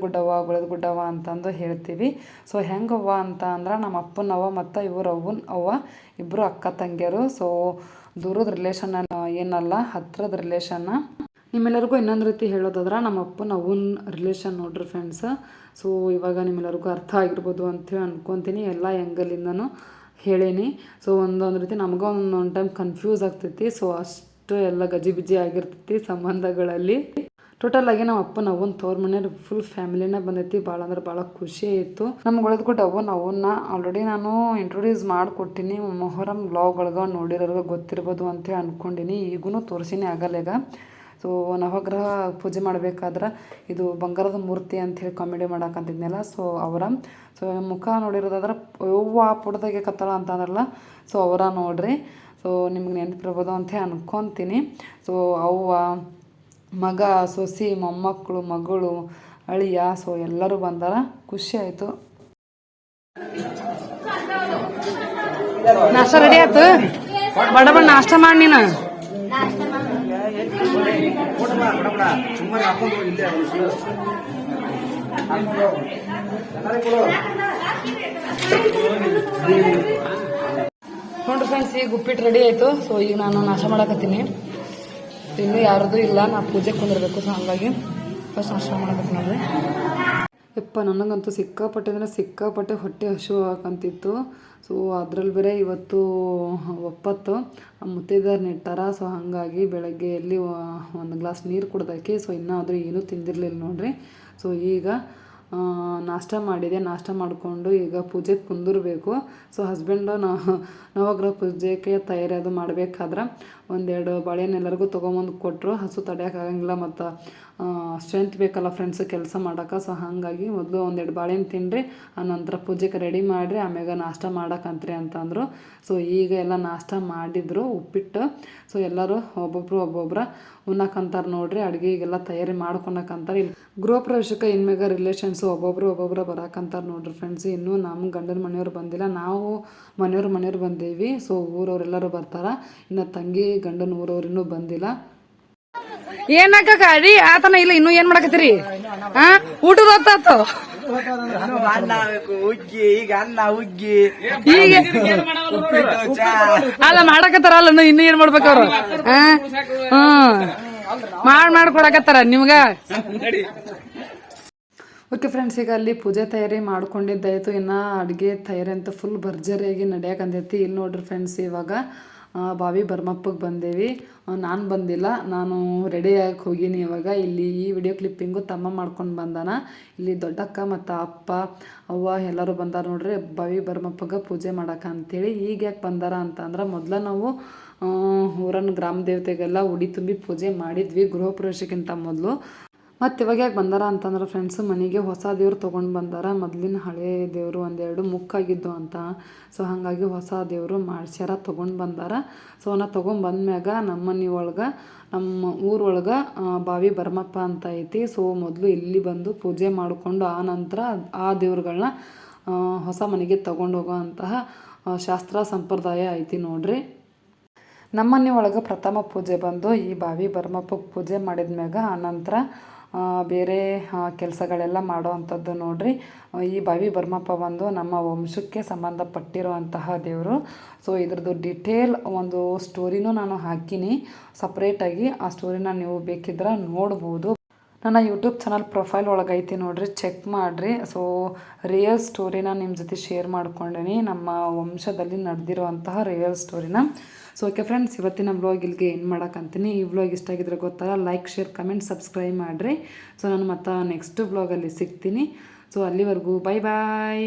S1: ಗುಡ್ಡವ್ವ ಅಂತಂದು ಹೇಳ್ತೀವಿ. ಸೊ ಹೆಂಗವ್ವ ಅಂತ ಅಂದ್ರೆ ನಮ್ಮ ಅಪ್ಪನವ್ವ ಮತ್ತು ಇವ್ರ ಅವ್ವನ ಅವ್ವ ಇಬ್ಬರು ಅಕ್ಕ ತಂಗಿಯರು. ಸೊ ದೂರದ ರಿಲೇಷನ್ ಏನಲ್ಲ ಹತ್ತಿರದ ರಿಲೇಷನ್ನ ನಿಮ್ಮೆಲ್ಲರಿಗೂ ಇನ್ನೊಂದು ರೀತಿ ಹೇಳೋದಾದ್ರೆ ನಮ್ಮ ಅಪ್ಪನ ಅವ್ವನ ರಿಲೇಷನ್ ನೋಡ್ರಿ ಫ್ರೆಂಡ್ಸ್ ಸೊ ಇವಾಗ ನಿಮ್ಮೆಲ್ಲರಿಗೂ ಅರ್ಥ ಆಗಿರ್ಬೋದು ಅಂತೇಳಿ ಅನ್ಕೊತೀನಿ. ಎಲ್ಲ ಆ್ಯಂಗಲಿಂದನೂ ಹೇಳೀನಿ. ಸೊ ಒಂದೊಂದು ರೀತಿ ನಮಗೂ ಒಂದೊಂದು ಟೈಮ್ ಕನ್ಫ್ಯೂಸ್ ಆಗ್ತೈತಿ. ಸೊ ಅಷ್ಟು ಎಲ್ಲ ಗಜಿಬಿಜಿ ಆಗಿರ್ತೈತಿ ಸಂಬಂಧಗಳಲ್ಲಿ. ಟೋಟಲ್ ಆಗಿ ನಮ್ಮ ಅಪ್ಪನ ಅವ್ವನ ತೋರ್ ಮನೆಯ ಫುಲ್ ಫ್ಯಾಮಿಲಿನೇ ಬಂದೈತಿ. ಭಾಳ ಅಂದ್ರೆ ಭಾಳ ಖುಷಿ ಆಯಿತು. ನಮ್ಗೆ ಒಳದ್ಕೊಟ್ಟು ಅವನ್ ಅವನ್ನ ಆಲ್ರೆಡಿ ನಾನು ಇಂಟ್ರೊಡ್ಯೂಸ್ ಮಾಡಿಕೊಟ್ಟಿನಿ. ಮೊಹರಂ ಬ್ಲಾಗ್ ಒಳಗೆ ನೋಡಿರೋರ್ಗೆ ಗೊತ್ತಿರ್ಬೋದು ಅಂತ ಅನ್ಕೊಂಡಿನಿ. ಈಗೂ ತೋರಿಸಿನೇ ಆಗಲ್ಲ ಈಗ. ಸೊ ನವಗ್ರಹ ಪೂಜೆ ಮಾಡ್ಬೇಕಾದ್ರೆ ಇದು ಬಂಗಾರದ ಮೂರ್ತಿ ಅಂಥೇಳಿ ಕಾಮಿಡಿ ಮಾಡಕ್ಕಂತಿದ್ನಲ್ಲ ಸೊ ಅವರ. ಸೊ ಮುಖ ನೋಡಿರೋದಾದ್ರೆ ಯವ್ವ ಪುಡ್ದಾಗೆ ಕತ್ತಳ ಅಂತ ಅಂದ್ರಲ್ಲ ಸೊ ಅವರ ನೋಡ್ರಿ. ಸೊ ನಿಮ್ಗೆ ನೆನಪಿರ್ಬೋದು ಅಂತ ಅನ್ಕೊತೀನಿ. ಸೊ ಅವ್ವ ಮಗ ಸೊಸಿ ಮೊಮ್ಮಕ್ಕಳು ಮಗಳು ಅಳಿಯ ಸೊ ಎಲ್ಲರೂ ಬಂದಾರ. ಖುಷಿ ಆಯಿತು. ನಾಷ್ಟ ರೆಡಿ ಆಯ್ತು? ಬಡ ಬಡ ನಾಷ್ಟ ಮಾಡಿ ನೀನು.
S6: ಹಾಕೊಂಡು
S1: ನೋಡ್ರಿ ಫ್ರೆಂಡ್ಸ್ ಈಗ ಉಪ್ಪಿಟ್ಟು ರೆಡಿ ಆಯಿತು. ಸೊ ಈಗ ನಾನು ನಾಶ ಮಾಡಕತ್ತೀನಿ. ಇನ್ನು ಯಾರದು ಇಲ್ಲ, ನಾ ಪೂಜೆ ಕುಂದಿರ್ಬೇಕು ಸೊ ಹಂಗಾಗಿ ಫಸ್ಟ್ ನಾಶ ಮಾಡಬೇಕು ನೋಡ್ರಿ. ಯಪ್ಪ ನನಗಂತೂ ಸಿಕ್ಕಾಪಟ್ಟೆ ಅಂದ್ರೆ ಸಿಕ್ಕಾಪಟ್ಟೆ ಹೊಟ್ಟೆ ಹಸು ಹಾಕಂತಿತ್ತು ಸೊ ಅದ್ರಲ್ಲಿ ಬೇರೆ ಇವತ್ತು ಒಪ್ಪತ್ತು. ಮುತ್ತೈದೆಯರು ನೆಟ್ಟಾರ. ಸೊ ಹಾಗಾಗಿ ಬೆಳಗ್ಗೆ ಎಲ್ಲಿ ಒಂದು ಗ್ಲಾಸ್ ನೀರು ಕುಡ್ದಾಕಿ ಸೊ ಇನ್ನಾದರೂ ಏನೂ ತಿಂದಿರಲಿಲ್ಲ ನೋಡ್ರಿ. ಸೊ ಈಗ ನಾಷ್ಟ ಮಾಡಿದೆ. ನಾಷ್ಟ ಮಾಡಿಕೊಂಡು ಈಗ ಪೂಜೆಗೆ ಕುಂದಿರಬೇಕು. ಸೊ ಹಸ್ಬೆಂಡು ನಾವು ನವಗ್ರಹ ಪೂಜೆಗೆ ತಯಾರಿ ಅದು ಮಾಡಬೇಕಾದ್ರೆ ಒಂದೆರಡು ಬಾಳೆಹಣ್ಣು ಎಲ್ಲರಿಗೂ ತೊಗೊಂಬಂದು ಕೊಟ್ಟರು ಹಸು ತಡೆಯೋಕ್ಕಾಗಂಗಿಲ್ಲ ಮತ್ತು ಸ್ಟ್ರೆಂತ್ ಬೇಕಲ್ಲ ಫ್ರೆಂಡ್ಸ್ ಕೆಲಸ ಮಾಡೋಕೆ. ಸೊ ಹಾಗಾಗಿ ಮೊದಲು ಒಂದೆರಡು ಬಾಳೆಹಣ್ಣು ತಿನ್ನಿರಿ ಆ ನಂತರ ಪೂಜೆಗೆ ರೆಡಿ ಮಾಡಿರಿ, ಆಮ್ಯಾಗ ನಾಷ್ಟ ಮಾಡಕ್ಕಂತ್ರಿ ಅಂತಂದರು. ಸೊ ಈಗ ಎಲ್ಲ ನಾಷ್ಟ ಮಾಡಿದರು, ಉಪ್ಪಿಟ್ಟು. ಸೊ ಎಲ್ಲರೂ ಒಬ್ಬೊಬ್ರು ಒಬ್ಬೊಬ್ಬರ ಉಣ್ಣಕ್ಕಂತಾರೆ ನೋಡ್ರಿ ಅಡುಗೆಗೆಲ್ಲ ತಯಾರಿ ಮಾಡ್ಕೊಳಕ್ಕಂತಾರೆ ಇಲ್ಲಿ ಗೃಹ ಪ್ರವೇಶಕ್ಕೆ ಇನ್ಮ್ಯಾಗ ರಿಲೇಷನ್ಸು ಒಬ್ಬೊಬ್ರು ಒಬ್ಬೊಬ್ರು ಬರಾಕಂತಾರೆ ನೋಡ್ರಿ ಫ್ರೆಂಡ್ಸ್ ಇನ್ನೂ ನಮ್ಮ ಗಂಡನ ಮನೆಯವ್ರು ಬಂದಿಲ್ಲ. ನಾವು ಮನೆಯವ್ರ ಮನೆಯವ್ರು ಬಂದೀವಿ. ಸೊ ಊರವ್ರೆಲ್ಲರೂ ಬರ್ತಾರೆ. ಇನ್ನು ತಂಗಿ ಗಂಡನ ಊರವ್ರು ಇನ್ನೂ ಬಂದಿಲ್ಲ.
S4: ಏನಕ್ಕ ಅಡಿ ಆತನ ಇಲ್ಲ, ಇನ್ನೂ ಏನ್ ಮಾಡಕತ್ತೀರಿ? ಹಾ ಊಟದ ಹೊತ್ತಾತು
S6: ಅನ್ನ ಉಗ್ಗಿ ಈಗ ಅನ್ನ ಉಗ್ಗಿ
S4: ಈಗ ಅಲ್ಲ ಇನ್ನು ಏನ್ ಮಾಡ್ಬೇಕು ಅವ್ರು? ಮಾಡ್ ಮಾಡ್ ಕೊಡಕತ್ತಾರ ನಿಮ್ಗ.
S1: ಓಕೆ ಫ್ರೆಂಡ್ಸ್ ಈಗ ಅಲ್ಲಿ ಪೂಜೆ ತಯಾರಿ ಮಾಡ್ಕೊಂಡಿದ್ದಾಯ್ತು. ಇನ್ನ ಅಡ್ಗೆ ತಯಾರಿ ಅಂತ ಫುಲ್ ಭರ್ಜರಿಯಾಗಿ ನಡೆಯಕಂದೈತಿ ಇಲ್ಲಿ ನೋಡ್ರಿ ಫ್ರೆಂಡ್ಸ್ ಇವಾಗ ಬಾವಿ ಬರ್ಮಪ್ಪಗೆ ಬಂದೇವಿ. ನಾನು ಬಂದಿಲ್ಲ. ನಾನು ರೆಡಿಯಾಗಿ ಹೋಗೀನಿ ಇವಾಗ. ಇಲ್ಲಿ ಈ ವಿಡಿಯೋ ಕ್ಲಿಪ್ಪಿಂಗು ತಮ್ಮ ಮಾಡ್ಕೊಂಡು ಬಂದಾನ. ಇಲ್ಲಿ ದೊಡ್ಡಕ್ಕ ಮತ್ತು ಅಪ್ಪ, ಅವ್ವ ಎಲ್ಲರೂ ಬಂದಾರ ನೋಡ್ರಿ. ಬಾವಿ ಬರ್ಮಪ್ಪಗೆ ಪೂಜೆ ಮಾಡಕ್ಕೆ ಅಂತೇಳಿ ಈಗ ಯಾಕೆ ಬಂದಾರ ಅಂತಂದ್ರೆ ಮೊದಲ ನಾವು ಊರನ್ನ ಗ್ರಾಮ ದೇವತೆಗೆಲ್ಲ ಉಡಿ ತುಂಬಿ ಪೂಜೆ ಮಾಡಿದ್ವಿ ಗೃಹ ಪ್ರವೇಶಕ್ಕಿಂತ ಮೊದಲು. ಮತ್ತು ಇವಾಗ ಯಾಕೆ ಬಂದಾರ ಅಂತಂದ್ರೆ ಫ್ರೆಂಡ್ಸು ಮನೆಗೆ ಹೊಸ ದೇವ್ರು ತೊಗೊಂಡು ಬಂದಾರ. ಮೊದಲಿನ ಹಳೆ ದೇವರು ಒಂದೆರಡು ಮುಕ್ಕಾಗಿದ್ದು ಅಂತ. ಸೊ ಹಾಗಾಗಿ ಹೊಸ ದೇವರು ಮಾಡ್ಸ್ಯಾರ ತೊಗೊಂಡು ಬಂದಾರ. ಸೊ ನಾ ತೊಗೊಂಡು ಬಂದ್ಮ್ಯಾಗ ನಮ್ಮ ಮನೆ ಒಳಗೆ ನಮ್ಮ ಊರೊಳಗೆ ಬಾವಿ ಬರ್ಮಪ್ಪ ಅಂತ ಐತಿ. ಸೊ ಮೊದಲು ಇಲ್ಲಿ ಬಂದು ಪೂಜೆ ಮಾಡಿಕೊಂಡು ಆ ನಂತರ ಆ ದೇವ್ರುಗಳನ್ನ ಹೊಸ ಮನೆಗೆ ತೊಗೊಂಡು ಹೋಗೋವಂತಹ ಶಾಸ್ತ್ರ ಸಂಪ್ರದಾಯ ಐತಿ ನೋಡ್ರಿ. ನಮ್ಮನೆ ಒಳಗೆ ಪ್ರಥಮ ಪೂಜೆ ಬಂದು ಈ ಬಾವಿ ಬರ್ಮಪ್ಪ ಪೂಜೆ ಮಾಡಿದ್ಮ್ಯಾಗ ಆನಂತರ ಆ, ಬೇರೆ ಕೆಲಸಗಳೆಲ್ಲ ಮಾಡೋ ಅಂಥದ್ದು ನೋಡ್ರಿ. ಈ ಬಾವಿ ಬರ್ಮಪ್ಪ ಬಂದು ನಮ್ಮ ವಂಶಕ್ಕೆ ಸಂಬಂಧಪಟ್ಟಿರುವಂತಹ ದೇವರು. ಸೊ ಇದ್ರದ್ದು ಡಿಟೇಲ್ ಒಂದು ಸ್ಟೋರಿನೂ ನಾನು ಹಾಕಿನಿ. ಸಪ್ರೇಟಾಗಿ ಆ ಸ್ಟೋರಿನ ನೀವು ಬೇಕಿದ್ರೆ ನೋಡ್ಬೋದು. ನನ್ನ ಯೂಟ್ಯೂಬ್ ಚಾನಲ್ ಪ್ರೊಫೈಲ್ ಒಳಗೈತಿ ನೋಡ್ರಿ ಚೆಕ್ ಮಾಡಿರಿ. ಸೊ ರಿಯಲ್ ಸ್ಟೋರಿನ ನಿಮ್ಮ ಜೊತೆ ಶೇರ್ ಮಾಡ್ಕೊಂಡೀನಿ. ನಮ್ಮ ವಂಶದಲ್ಲಿ ನಡೆದಿರುವಂತಹ ರಿಯಲ್ ಸ್ಟೋರಿನ ಸೊ ಓಕೆ ಫ್ರೆಂಡ್ಸ್ ಇವತ್ತಿನ ವ್ಲಾಗ್ ಇಲ್ಲಿಗೆ ಏನು ಮಾಡೋಕ್ಕಂತೀನಿ ಈ ವ್ಲಾಗ್ ಇಷ್ಟ ಆಗಿದ್ರೆ ಗೊತ್ತಲ್ಲ ಲೈಕ್ ಶೇರ್ ಕಮೆಂಟ್ ಸಬ್ಸ್ಕ್ರೈಬ್ ಮಾಡಿರಿ. ಸೊ ನಾನು ಮತ್ತೆ ನೆಕ್ಸ್ಟ್ ವ್ಲಾಗಲ್ಲಿ ಸಿಗ್ತೀನಿ. ಸೊ ಅಲ್ಲಿವರೆಗೂ ಬೈ ಬಾಯ್